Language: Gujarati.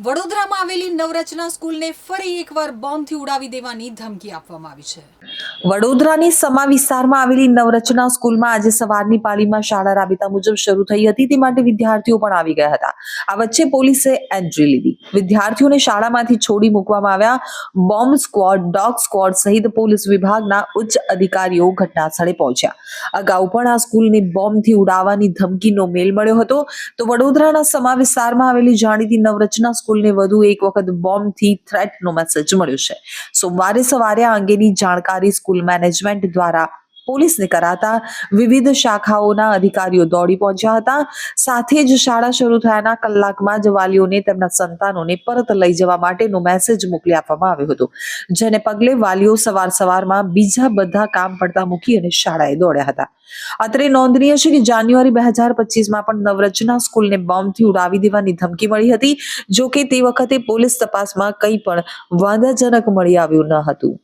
વડોદરામાં આવેલી નવરચના સ્કૂલને ફરી એકવાર બોમ્બથી ઉડાવી દેવાની ધમકી આપવામાં આવી છે. વડોદરાની સમા વિસ્તારમાં આવેલી નવરચના સ્કૂલમાં આજે સવારની પાળીમાં શાળા રાબેતા મુજબ શરૂ થઈ હતી. તે માટે વિદ્યાર્થીઓ પણ આવી ગયા હતા. આ વચ્ચે પોલીસે એન્ટ્રી લીધી. વિદ્યાર્થીઓને શાળામાંથી છોડી મૂકવામાં આવ્યા. બોમ્બ સ્ક્વોડ, ડોગ સ્ક્વોડ સહિત પોલીસ વિભાગના ઉચ્ચ અધિકારીઓ ઘટના સ્થળે પહોંચ્યા. અગાઉ પણ આ સ્કૂલને બોમ્બથી ઉડાવવાની ધમકીનો મેલ મળ્યો હતો. તો વડોદરાના સમા વિસ્તારમાં આવેલી જાણીતી નવરચના સ્કૂલને વધુ એક વખત બોમ્બથી થ્રેટનો મેસેજ મળ્યો છે. સોમવારે સવારે આ અંગેની જાણકારી સ્કૂલ મેનેજમેન્ટ દ્વારા પોલીસને કરાતા વિવિધ શાખાઓના અધિકારીઓ દોડી પહોંચ્યા હતા. સાથે જ શાળા શરૂ થયાના કલાકમાં જ વાલીઓને તેમના સંતાનોને પરત લઈ જવા માટેનો મેસેજ મોકલી આપવામાં આવ્યો હતો. જેને પગલે વાલીઓ સવાર સવારમાં બીજા બધા કામ પડતા મૂકી અને શાળાએ દોડ્યા હતા. અત્રે નોંધનીય છે કે જાન્યુઆરી બે હજાર પચીસમાં પણ નવરચના સ્કૂલને બોમ્બથી ઉડાવી દેવાની ધમકી મળી હતી જો કે તે વખતે પોલીસ તપાસમાં કંઈ પણ વાંધાજનક મળી આવ્યું ન હતું.